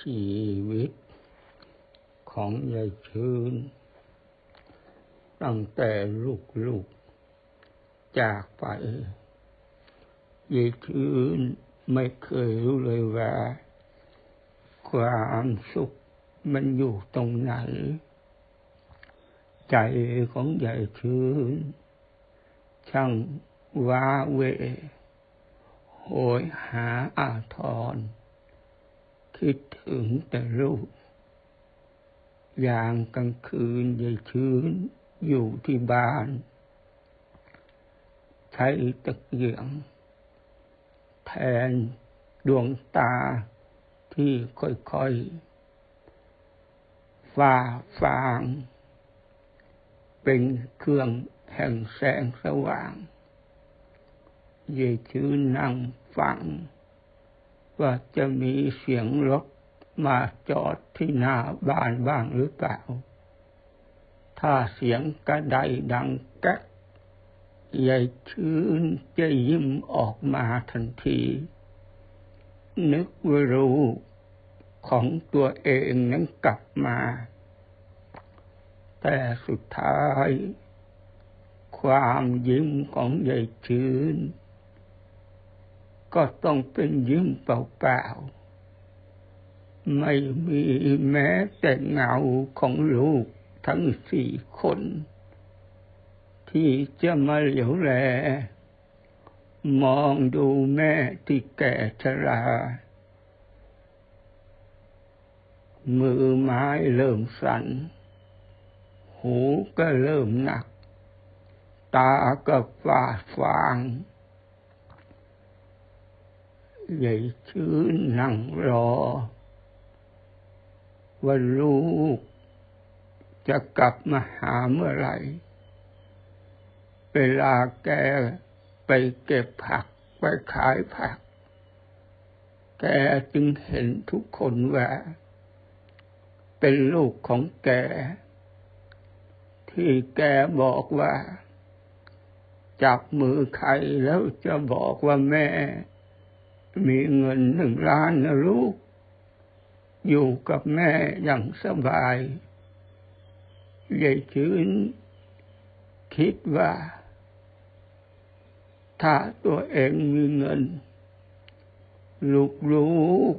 ชีวิตของยายชื่น ตั้งแต่ลูกๆจากไปยายชื่นไม่เคยรู้เลยว่า ความสุขมันอยู่ตรงไหน ใจของยายชื่น ช่างว้าเวโหยหาอาทร คิดถึงแต่ลูกอย่างกลางคืนยายชื้นอยู่ที่บ้าน ใช้ตะเกียง แทนดวงตาที่ค่อยๆฟ้าฟาง เป็นเครื่องแห่งแสงสว่างยายชื่นนั่งฟัง ว่าจะมีเสียงรถมาจอดที่หน้าบ้านบ้างหรือเปล่า ถ้าเสียงกระไดดังแก๊กยายชื่นจะยิ้มออกมาทันที นึกว่ารู้ของตัวเองนั้นกลับมา แต่สุดท้าย ความยิ้มของยายชื่น ก็ต้องเป็นยิ้มเปล่าๆ ไม่มีแม้แต่เงาของลูกทั้งสี่คน ที่จะมาเหลียวแล มองดูแม่ที่แก่ชรา มือไม้เริ่มสั่น หูก็เริ่มหนัก ตาก็ฝ้าฟาง ใหญ่ชื่นนั่งรอ ว่าลูกจะกลับมาหาเมื่อไหร่ เวลาแกไปเก็บผักไปขายผัก แกจึงเห็นทุกคนว่าเป็นลูกของแก ที่แกบอกว่า จับมือใครแล้วจะบอกว่าแม่ มีเงินหนึ่งล้านนะลูก อยู่กับแม่อย่างสบายยายชื้นคิดว่า ถ้าตัวเองมีเงิน ลูก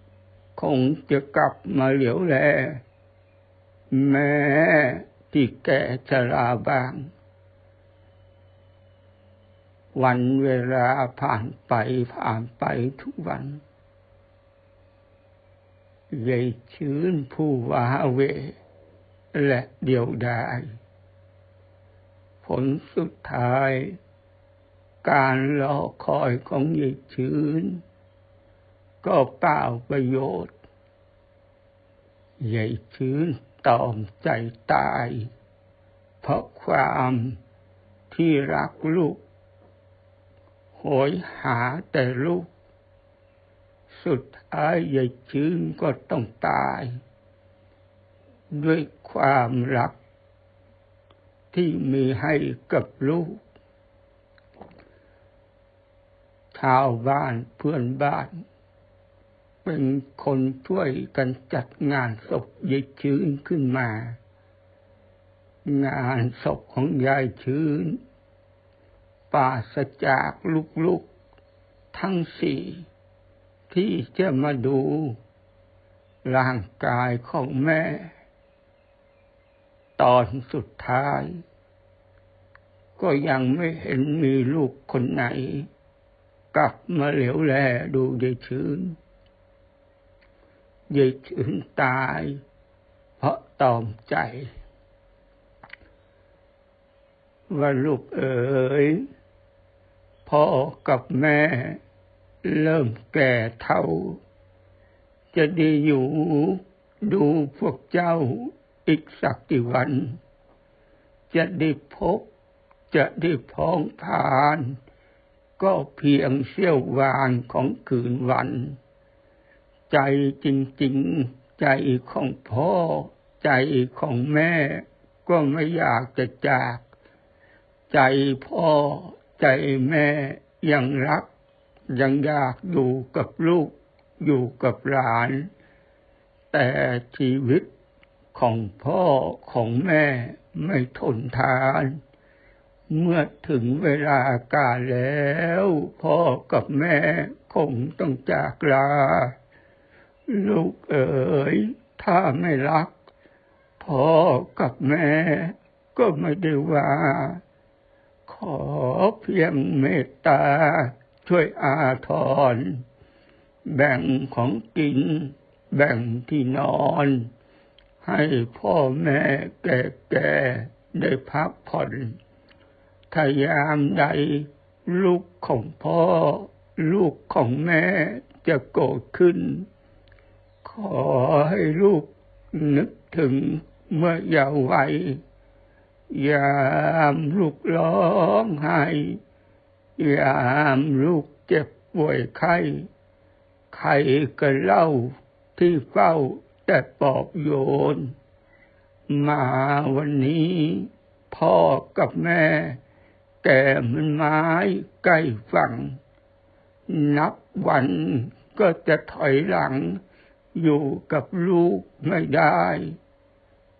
ๆคงจะกลับมาเหลียวแลแม่ที่แก่ชราบาง วันเวลาผ่านไปผ่านไปทุกวันยายชื้นผู้วาเว และเดียวดายผลสุดท้าย การรอคอยของยายชื้น ก็เปล่าประโยชน์ยายชื้นตอมใจตาย เพราะความที่รักลูก ยหาแต่ลูก สุดท้ายยายชื้นก็ต้องตาย ด้วยความรัก ที่มีให้กับลูก ชาวบ้านเพื่อนบ้าน เป็นคนช่วยกันจัดงานศพยายชื้นขึ้นมา งานศพของยายชื้น ปราศจากลูกๆทั้งสี่ที่จะมาดู ร่างกายของแม่ ตอนสุดท้าย ก็ยังไม่เห็นมีลูกคนไหน กลับมาเหลียวแลดูยายชื้นยายชื้นตาย เพราะตอมใจว่าลูกเอ๋ย พ่อกับแม่ เริ่มแก่เท่า จะได้อยู่ดูพวกเจ้าอีกสักกี่วัน จะได้พบจะได้พ้องผ่าน ก็เพียงเสี้ยววานของคืนวัน ใจจริงๆ ใจของพ่อ ใจของแม่ ก็ไม่อยากจะจาก ใจพ่อ ใจแม่ยังรัก ยังอยากอยู่กับลูก อยู่กับหลาน แต่ชีวิตของพ่อของแม่ไม่ทนทาน เมื่อถึงเวลาการแล้ว พ่อกับแม่คงต้องจากลา ลูกเอ๋ยถ้าไม่รัก พ่อกับแม่ก็ไม่ได้ว่า อเพียงเมตตาช่วยอาทร แบ่งของกิน แบ่งที่นอน ให้พ่อแม่แก่ๆได้พักผ่อนถ้ายามใด ลูกของพ่อ ลูกของแม่จะโกรธขึ้น ขอให้ลูกนึกถึงเมื่อเยาว์วัย ยามลูกร้องไห้ยามลูกเจ็บป่วยไข้ใครก็เล่าที่เฝ้าแต่ปอบโยน มาวันนี้พ่อกับแม่ แก่มันไม้ใกล้ฝั่ง นับวันก็จะถอยหลัง อยู่กับลูกไม่ได้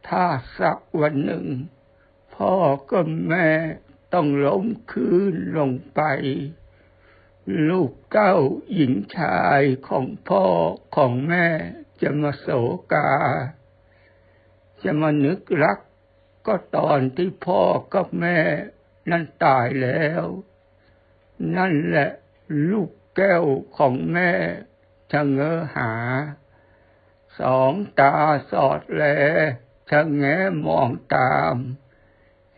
ถ้าสักวันหนึ่ง พ่อกับแม่ต้องล้มคืนลงไป ลูกเก้าหญิงชายของพ่อของแม่จะมาโศกา จะมานึกรักก็ตอนที่พ่อกับแม่นั่นตายแล้ว นั่นแหละลูกแก้วของแม่ชะเง้อหา สองตาสอดแลชะแงมองตาม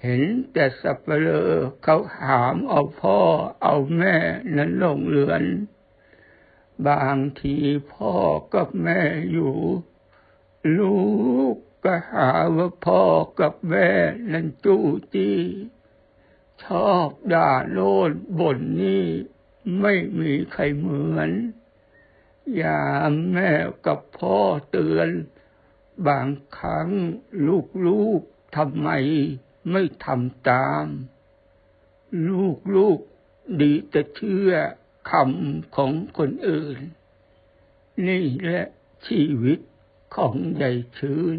เห็นแต่สับเปลอเขาหามเอาพ่อเอาแม่นั้นลงเรือน บางทีพ่อกับแม่อยู่ ลูกก็หาว่าพ่อกับแม่นั้นจู้จี้ชอบด่าโน่นบ่นนี่ไม่มีใครเหมือน ยามแม่กับพ่อเตือน บางครั้งลูกๆทำไม ไม่ทำตาม ลูกลูกดีแต่เชื่อคำของคนอื่น นี่แหละชีวิตของใหญ่ชื้น